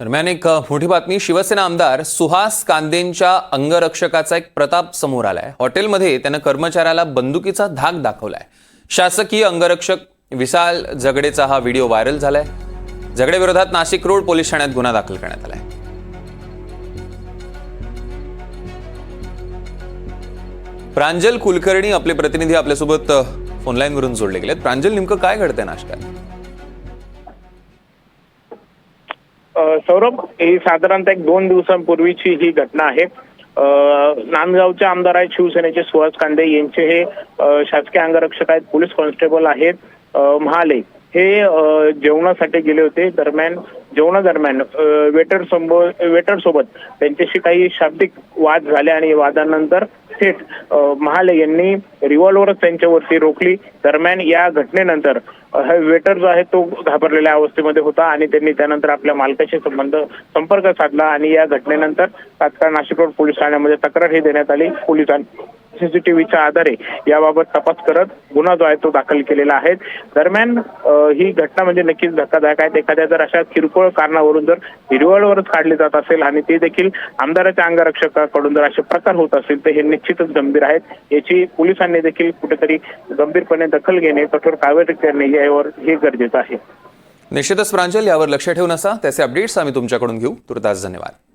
दरम्यान एक मोठी बातमी. शिवसेना आमदार सुहास कांदेंच्या अंगरक्षकाचा एक प्रताप समोर आलाय. हॉटेलमध्ये त्यानं कर्मचाऱ्याला बंदुकीचा धाक दाखवलाय. शासकीय अंगरक्षक विशाल झगडेचा हा व्हिडिओ व्हायरल झालाय. झगडेविरोधात नाशिक रोड पोलीस ठाण्यात गुन्हा दाखल करण्यात आलाय. प्रांजल कुलकर्णी आपले प्रतिनिधी आपल्यासोबत फोनलाईनवरून जोडले गेलेत. प्रांजल नेमकं काय घडतंय नाशकात? सौरभ ही साधारणतः एक दोन दिवसांपूर्वीची ही घटना आहे. नांदगावचे आमदार आहेत शिवसेनेचे सुहास कांदे यांचे हे शासकीय अंगरक्षक आहेत पोलीस कॉन्स्टेबल आहेत महाले. हे जेवणासाठी गेले होते. दरम्यान जेवणादरम्यान वेटर समोर वेटर सोबत त्यांच्याशी काही शाब्दिक वाद झाले आणि वादानंतर थेट महाले यांनी रिव्हॉल्वरच त्यांच्यावरती रोखली. दरम्यान या घटनेनंतर हा वेटर जो आहे तो घाबरलेल्या अवस्थेमध्ये होता आणि त्यांनी त्यानंतर आपल्या मालकाशी संबंध संपर्क साधला आणि या घटनेनंतर तात्काळ नाशिक रोड पोलीस ठाण्यामध्ये तक्रारही देण्यात आली. पोलिसांनी सीसीटीव्हीच्या आधारे याबाबत तपास करत गुन्हा जो आहे तो दाखल केलेला आहे. दरम्यान ही घटना म्हणजे नक्कीच धक्कादायक आहे. एखाद्या जर अशा किरकोळ कारणावरून जर हिरवळवरच काढले जात असेल आणि ते देखील आमदाराच्या अंगरक्षकाकडून जर असे प्रकार होत असतील तर हे निश्चितच गंभीर आहेत. याची पोलिसांनी देखील कुठेतरी गंभीरपणे दखल घेणे कठोर कारवाई करणे यावर हे गरजेचं आहे. निश्चितच प्रांजल यावर लक्ष ठेवून असा. त्याचे अपडेट्स आम्ही तुमच्याकडून घेऊ. तुर्तास धन्यवाद.